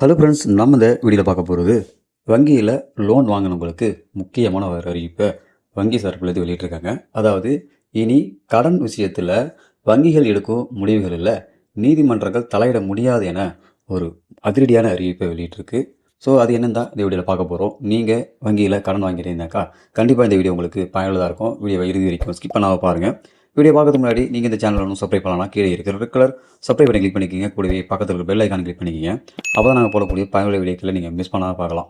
Hello friends நம்ம இந்த வீடியோவில் பார்க்க போகிறது வங்கியில் லோன் வாங்கினவங்களுக்கு முக்கியமான ஒரு அறிவிப்பை வங்கி சார்பில் இது வெளியிட்டிருக்காங்க. அதாவது இனி கடன் விஷயத்தில் வங்கிகள் எடுக்கும் முடிவுகளில் நீதிமன்றங்கள் தலையிட முடியாது என ஒரு அதிரடியான அறிவிப்பை வெளியிட்டிருக்கு. ஸோ அது என்னன்னு தான் இந்த வீடியோவில் பார்க்க போகிறோம் நீங்கள் வங்கியில் கடன் வாங்கியிருந்தாக்கா கண்டிப்பாக இந்த வீடியோ உங்களுக்கு பயனுள்ளதாக இருக்கும். வீடியோவை இறுதி வரைக்கும் ஸ்கிப் பண்ணாமல் பாருங்கள் வீடியோ பார்க்கறதுக்கு முன்னாடி நீங்கள் இந்த சேனல் ஒன்றும் சப்ஸ்கிரைப் பண்ணலாம் கீழே இருக்கிற ரெட் கலர் சப்ஸ்கிரைப் பண்ணி கிளிக் பண்ணிக்கிங்க. கூடவே பக்கத்தில் இருக்கிற பெல் ஐக்கான் கிளிக் பண்ணிக்கிங்க. அப்போ தான் நாங்கள் போடக்கூடிய பயனுள்ள வீடியோக்களை நீங்கள் மிஸ் பண்ணாமல் பார்க்கலாம்.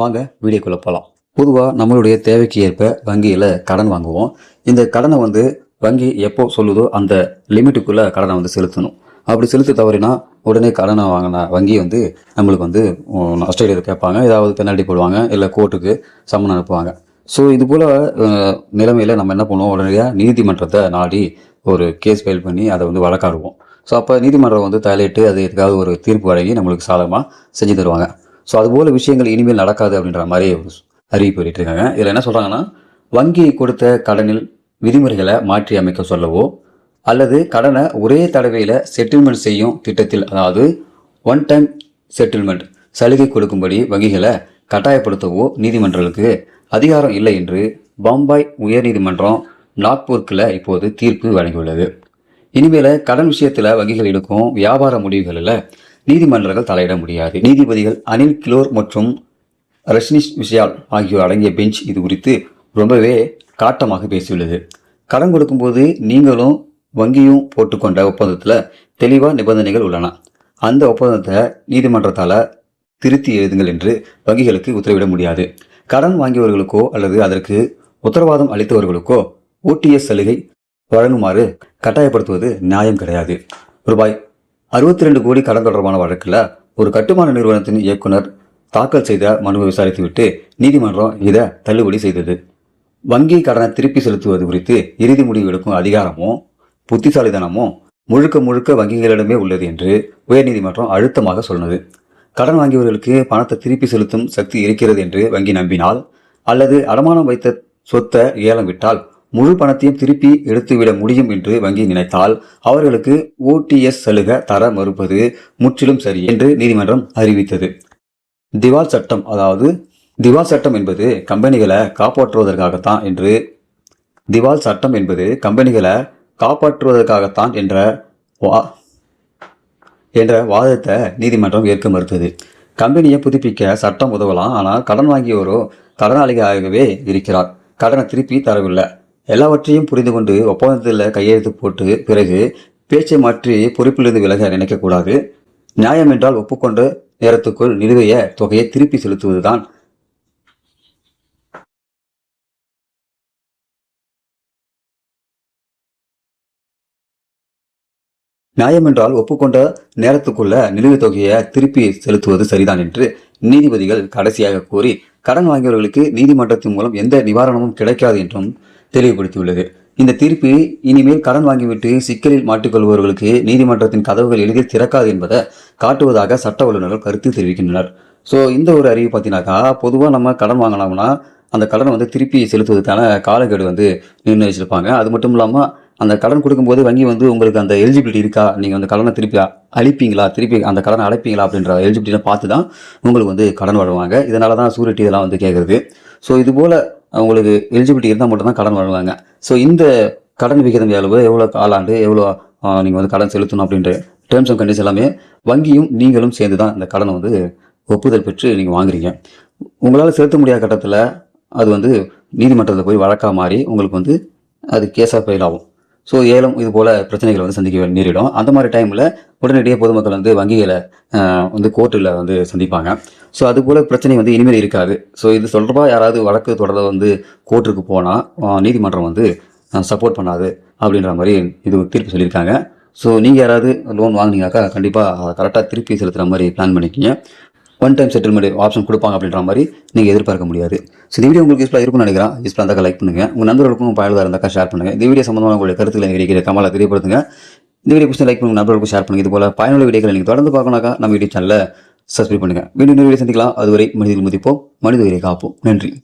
வாங்க வீடியோக்குள்ளே போகலாம் பொதுவாக நம்மளுடைய தேவைக்கு ஏற்ப வங்கியில் கடன் வாங்குவோம். இந்த கடனை வந்து வங்கி எப்போ சொல்லுதோ அந்த லிமிட்டுக்குள்ளே கடனை வந்து செலுத்தணும். அப்படி செலுத்த தவறினா உடனே கடனை வாங்கின வங்கி வந்து நம்மளுக்கு வந்து ஆஸ்திரேலியாவில் கேட்பாங்க. ஏதாவது பெனால்ட்டி போடுவாங்க இல்லை கோர்ட்டுக்கு சம்மன் அனுப்புவாங்க. ஸோ இது போல் நிலைமையில் நம்ம என்ன பண்ணுவோம்? உடனடியாக நீதிமன்றத்தை நாடி ஒரு கேஸ் ஃபைல் பண்ணி அதை வந்து வழக்காடுவோம். ஸோ அப்போ நீதிமன்றம் வந்து தலையிட்டு அது எதுக்காவது ஒரு தீர்ப்பு வழங்கி நம்மளுக்கு சாதகமாக செஞ்சு தருவாங்க. ஸோ அதுபோல் விஷயங்கள் இனிமேல் நடக்காது அப்படின்ற மாதிரி ஒரு அறிவிப்பு வெளியிட்டிருக்காங்க. இதில் என்ன சொல்கிறாங்கன்னா வங்கி கொடுத்த கடனில் விதிமுறைகளை மாற்றி அமைக்க சொல்லவோ அல்லது கடனை ஒரே தடவையில் செட்டில்மெண்ட் செய்யும் திட்டத்தில் அதாவது ஒன் டைம் செட்டில்மெண்ட் சலுகை கொடுக்கும்படி வங்கிகளை கட்டாயப்படுத்தவோ நீதிமன்றங்களுக்கு அதிகாரம் இல்லை என்று பாம்பாய் உயர்நீதிமன்றம் நாக்பூர்க்கில் இப்போது தீர்ப்பு வழங்கியுள்ளது. இனிமேல கடன் விஷயத்தில் வங்கிகள் எடுக்கும் வியாபார முடிவுகளில் நீதிமன்றங்கள் தலையிட முடியாது. நீதிபதிகள் அனில் கிலோர் மற்றும் ரஷ்னிஷ் விஷயால் ஆகியோர் அடங்கிய பெஞ்ச் இது குறித்து ரொம்பவே காட்டமாக பேசியுள்ளது. கடன் கொடுக்கும்போது நீங்களும் வங்கியும் போட்டுக்கொண்ட ஒப்பந்தத்தில் தெளிவாக நிபந்தனைகள் உள்ளன. அந்த ஒப்பந்தத்தை நீதிமன்றத்தால் திருத்தி எழுதுங்கள் என்று வங்கிகளுக்கு உத்தரவிட முடியாது. கடன் வாங்கியவர்களுக்கோ அல்லது அதற்கு உத்தரவாதம் அளித்தவர்களுக்கோ ஓடிஎஸ் சலுகை வழங்குமாறு கட்டாயப்படுத்துவது நியாயம் கிடையாது. ரூபாய் அறுபத்தி ரெண்டு கோடி கடன் தொடர்பான வழக்கில் ஒரு கட்டுமான நிறுவனத்தின் இயக்குனர் தாக்கல் செய்த மனுவை விசாரித்துவிட்டு நீதிமன்றம் இதை தள்ளுபடி செய்தது. வங்கி கடனை திருப்பி செலுத்துவது குறித்து இறுதி முடிவு எடுக்கும் அதிகாரமோ புத்திசாலித்தனமோ முழுக்க முழுக்க வங்கிகளிடமே உள்ளது என்று உயர்நீதிமன்றம் அழுத்தமாக சொன்னது. கடன் வாங்கியவர்களுக்கு பணத்தை திருப்பி செலுத்தும் சக்தி இருக்கிறது என்று வங்கி நம்பினால் அல்லது அடமானம் வைத்த சொத்தை ஏலம் விட்டால் முழு பணத்தையும் திருப்பி எடுத்துவிட முடியும் என்று வங்கி நினைத்தால் அவர்களுக்கு ஓடிஎஸ் சலுகை தர மறுப்பது முற்றிலும் சரி என்று நீதிமன்றம் அறிவித்தது. திவால் சட்டம் அதாவது திவால் சட்டம் என்பது கம்பெனிகளை காப்பாற்றுவதற்காகத்தான் என்று திவால் சட்டம் என்பது கம்பெனிகளை காப்பாற்றுவதற்காகத்தான் என்ற வா என்ற வாதத்தை நீதிமன்றம் ஏற்க மறுத்தது. கம்பெனியை புதுப்பிக்க சட்டம் உதவலாம் ஆனால் கடன் வாங்கியோரோ கடனாளியாகவே இருக்கிறார். கடனை திருப்பி தரவில்லை. எல்லாவற்றையும் புரிந்து கொண்டு ஒப்பந்தத்தில் கையெழுத்து போட்டு பிறகு பேச்சை மாற்றி பொறுப்பிலிருந்து விலக நினைக்கக்கூடாது. நியாயம் என்றால் ஒப்புக்கொண்ட நேரத்துக்குள் நிலுவைய தொகையை திருப்பி செலுத்துவதுதான் நியாயம் என்றால் ஒப்புக்கொண்ட நேரத்துக்குள்ள நிலுவைத் தொகையை திருப்பி செலுத்துவது சரிதான் என்று நீதிபதிகள் கடைசியாக கூறி கடன் வாங்கியவர்களுக்கு நீதிமன்றத்தின் மூலம் எந்த நிவாரணமும் கிடைக்காது என்றும் தெளிவுபடுத்தியுள்ளது. இந்த தீர்ப்பு இனிமேல் கடன் வாங்கிவிட்டு சிக்கலில் மாட்டிக்கொள்பவர்களுக்கு நீதிமன்றத்தின் கதவுகள் எளிதில் திறக்காது என்பதை காட்டுவதாக சட்ட வல்லுநர்கள் கருத்து தெரிவிக்கின்றனர். ஸோ இந்த ஒரு அறிவு பார்த்தீங்கன்னாக்கா பொதுவாக நம்ம கடன் வாங்கினோம்னா அந்த கடனை வந்து திருப்பி செலுத்துவதற்கான காலக்கெடு வந்து நிர்ணயிச்சிருப்பாங்க. அது மட்டும் இல்லாமல் அந்த கடன் கொடுக்கும்போது வங்கி வந்து உங்களுக்கு அந்த எலிஜிபிலிட்டி இருக்கா? நீங்கள் அந்த கடனை திருப்பி அழிப்பீங்களா திருப்பி அந்த கடனை அழைப்பீங்களா அப்படின்ற எலிஜிபிலிட்டியை பார்த்து தான் உங்களுக்கு வந்து கடன் வழங்குவாங்க இதனால தான் சூரிட்டி இதெல்லாம் வந்து கேட்குறது ஸோ இது போல் உங்களுக்கு எலிஜிபிலிட்டி இருந்தால் மட்டும்தான் கடன் வழங்குவாங்க ஸோ இந்த கடன் விகிதம் எவ்வளவு? எவ்வளோ காலாண்டு? எவ்வளோ நீங்கள் வந்து கடன் செலுத்தணும் அப்படின்ற டேர்ம்ஸ் அண்ட் கண்டிஷன் எல்லாமே வங்கியும் நீங்களும் சேர்ந்து தான் இந்த கடனை வந்து ஒப்புதல் பெற்று நீங்கள் வாங்குறீங்க. உங்களால் செலுத்த முடியாத கட்டத்தில் அது வந்து நீதிமன்றத்தில் போய் வழக்காக மாறி உங்களுக்கு வந்து அது கேஸாக ஃபெயில் ஆகும். ஸோ ஏலம் இது போல் பிரச்சனைகளை வந்து சந்திக்க நேரிடும். அந்த மாதிரி டைமில் உடனடியாக பொதுமக்கள் வந்து வங்கிகளை வந்து கோர்ட்டில் வந்து சந்திப்பாங்க. ஸோ அது போல் பிரச்சனை வந்து இனிமேல் இருக்காது. ஸோ இது சொல்கிறப்ப யாராவது வழக்கு தொடர வந்து கோர்ட்டுக்கு போனால் நீதிமன்றம் வந்து சப்போர்ட் பண்ணாது அப்படின்ற மாதிரி இது தீர்ப்பு சொல்லியிருக்காங்க. ஸோ நீங்கள் யாராவது லோன் வாங்கினீங்கனாக்கா கண்டிப்பாக கரெக்டாக திருப்பி செலுத்துகிற மாதிரி பிளான் பண்ணிக்கிங்க. ஒன் டைம் செட்டில்மெண்ட் ஆப்ஷன் கொடுப்பாங்க அப்படின்ற மாதிரி நீங்கள் எதிர்பார்க்க முடியாது. ஸோ இந்த வீடியோ உங்களுக்கு யூஸ்ஃபுல்லாக இருக்கும்னு நினைக்கிறேன். யூஸ்ஃபுல்லாக இருந்தால் லைக் பண்ணுங்கள் உங்கள் நண்பர்களுக்கும் பயனுள்ளதாக இருந்தால் ஷேர் பண்ணுங்கள் இந்த வீடியோ சம்மந்தமாக உங்களுடைய கருத்துக்களை இருக்கிற கமலை தெரியப்படுத்துங்க. இந்த வீடியோ பிடிச்ச லைக் பண்ணுங்க நண்பர்களுக்கும் ஷேர் பண்ணுங்க. இது போல் பயனுள்ள வீடியோக்களை நீங்கள் தொடர்ந்து பார்க்கணுனாக்கா நம்ம வீடியோ சேனலில் சப்ஸ்கிரைப் பண்ணுங்கள் வீடியோ வீடியோ சந்திக்கலாம். அதுவரை மனிதர்கள் மதிப்போம் மனித உயிரை காப்போம். நன்றி.